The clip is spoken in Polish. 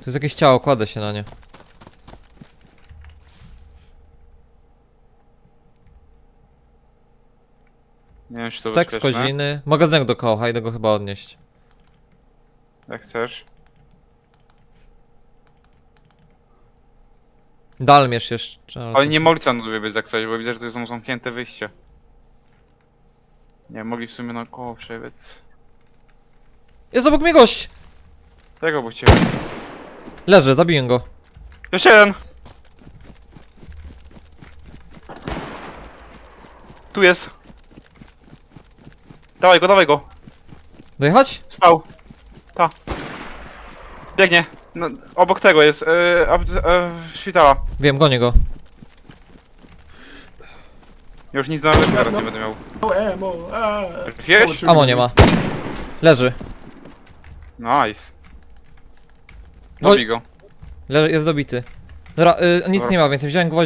Tu jest jakieś ciało, kładę się na nie. Nie wiem, czy to Stek z bezpieczne. koziny. Magazynek do koła, idę go chyba odnieść. Jak chcesz. Dalmierz jeszcze. ale nie mogli drzwi być coś, bo widzę, że to są zamknięte wyjście. Nie, mogli w sumie na koło przebiec. Jest obok mnie gość! Tego bo cię. Leży, zabiję go. Jeszcze jeden! Tu jest! Dawaj go, dawaj go! Dojechać? Wstał! Ta. Biegnie! No, obok tego jest, yy, ab, yy, szpitala. Wiem, gonię go. Już nic na teraz nie będę miał. Emo, aaa. Wiesz? Amo nie ma. Leży. Nice. Dobij go. Leży, jest dobity. Dobra, y, nic Dobra. nie ma, więc wziąłem gwoźdź.